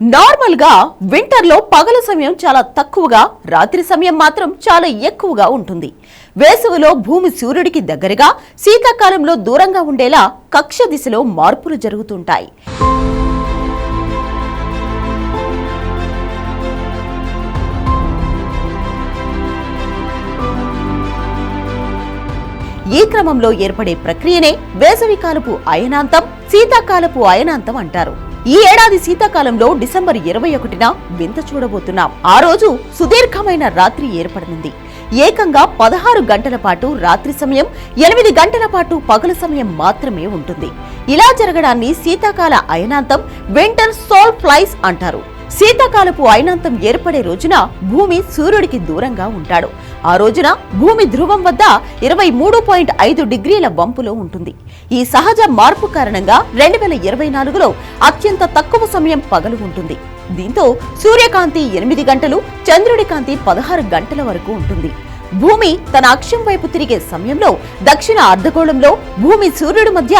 నార్మల్గా వింటర్లో పగల సమయం చాలా తక్కువగా రాత్రి సమయం మాత్రం చాలా ఎక్కువగా ఉంటుంది. వేసవిలో భూమి సూర్యుడికి దగ్గరగా శీతాకాలంలో దూరంగా ఉండేలా కక్ష దిశలో మార్పులు జరుగుతుంటాయి. ఈ క్రమంలో ఏర్పడే ప్రక్రియనే వేసవికాలపు అయనాంతం శీతాకాలపు అయనాంతం అంటారు. ఈ ఏడాది శీతాకాలంలో డిసెంబర్ ఇరవై ఒకటిన వింత చూడబోతున్నాం. ఆ రోజు సుదీర్ఘమైన రాత్రి ఏర్పడనుంది. ఏకంగా పదహారు గంటల పాటు రాత్రి సమయం ఎనిమిది గంటల పాటు పగలు సమయం మాత్రమే ఉంటుంది. ఇలా జరగడాన్ని శీతాకాల అయనాంతం వింటర్ సోల్ ఫ్లైస్ అంటారు. శీతాకాలపు అయినంతం ఏర్పడే రోజున భూమి సూర్యుడికి దూరంగా ఉంటాడు. ఆ రోజున భూమి ధ్రువం వద్ద ఇరవై మూడు పాయింట్ ఐదు డిగ్రీల వంపులో ఉంటుంది. ఈ సహజ మార్పు కారణంగా రెండు వేల ఇరవై నాలుగులో అత్యంత తక్కువ సమయం పగలు ఉంటుంది. దీంతో సూర్యకాంతి ఎనిమిది గంటలు చంద్రుడి కాంతి పదహారు గంటల వరకు ఉంటుంది. భూమి తన అక్షం వైపు తిరిగే సమయంలో దక్షిణ అర్ధగోళంలో భూమి సూర్యుడి మధ్య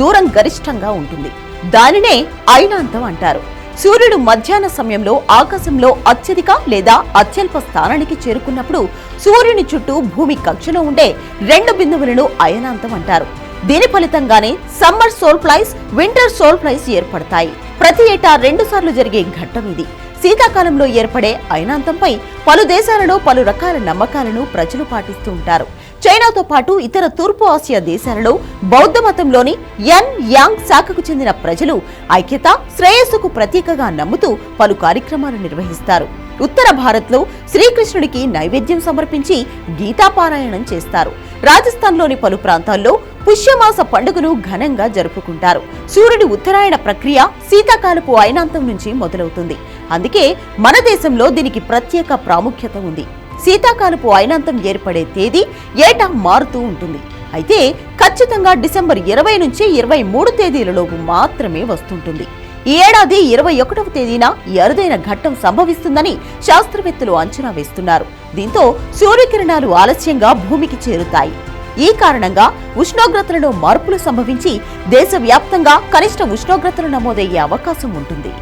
దూరం గరిష్టంగా ఉంటుంది. దానినే అయినాంతం అంటారు. సూర్యుడు మధ్యాహ్న సమయంలో ఆకాశంలో అత్యధిక లేదా అత్యల్ప స్థానానికి చేరుకున్నప్పుడు సూర్యుని చుట్టూ భూమి కక్షలో ఉండే రెండు బిందువులను అయనాంతం అంటారు. దీని ఫలితంగానే సమ్మర్ సోల్ఫ్లైస్ వింటర్ సోల్ఫ్లైస్ ఏర్పడతాయి. ప్రతి ఏటా రెండు సార్లు జరిగే ఘట్టం ఇది. శీతాకాలంలో ఏర్పడే అయనాంతంపై పలు దేశాలలో పలు రకాల నమ్మకాలను ప్రజలు పాటిస్తూ ఉంటారు. చైనాతో పాటు ఇతర తూర్పు ఆసియా దేశాలలో బౌద్ధ మతంలోని యన్ యాంగ్ శాఖకు చెందిన ప్రజలు ఐక్యత శ్రేయస్సుకు ప్రతీకగా నమ్ముతూ పలు కార్యక్రమాలు నిర్వహిస్తారు. ఉత్తర భారత్లో శ్రీకృష్ణుడికి నైవేద్యం సమర్పించి గీతాపారాయణం చేస్తారు. రాజస్థాన్లోని పలు ప్రాంతాల్లో పుష్యమాస పండుగను ఘనంగా జరుపుకుంటారు. సూర్యుడి ఉత్తరాయణ ప్రక్రియ శీతాకాలపు అయినాంతం నుంచి మొదలవుతుంది. అందుకే మన దేశంలో దీనికి ప్రత్యేక ప్రాముఖ్యత ఉంది. శీతాకాలపు అయినంతం ఏర్పడే తేదీ ఏటా మారుతూ ఉంటుంది. అయితే ఖచ్చితంగా డిసెంబర్ ఇరవై నుంచి ఇరవై మూడు తేదీలలోపు మాత్రమే వస్తుంటుంది. ఈ ఏడాది ఇరవై ఒకటవ తేదీన ఈ అరుదైన ఘట్టం సంభవిస్తుందని శాస్త్రవేత్తలు అంచనా వేస్తున్నారు. దీంతో సూర్యకిరణాలు ఆలస్యంగా భూమికి చేరుతాయి. ఈ కారణంగా ఉష్ణోగ్రతలలో మార్పులు సంభవించి దేశవ్యాప్తంగా కనిష్ట ఉష్ణోగ్రతలు నమోదయ్యే అవకాశం ఉంటుంది.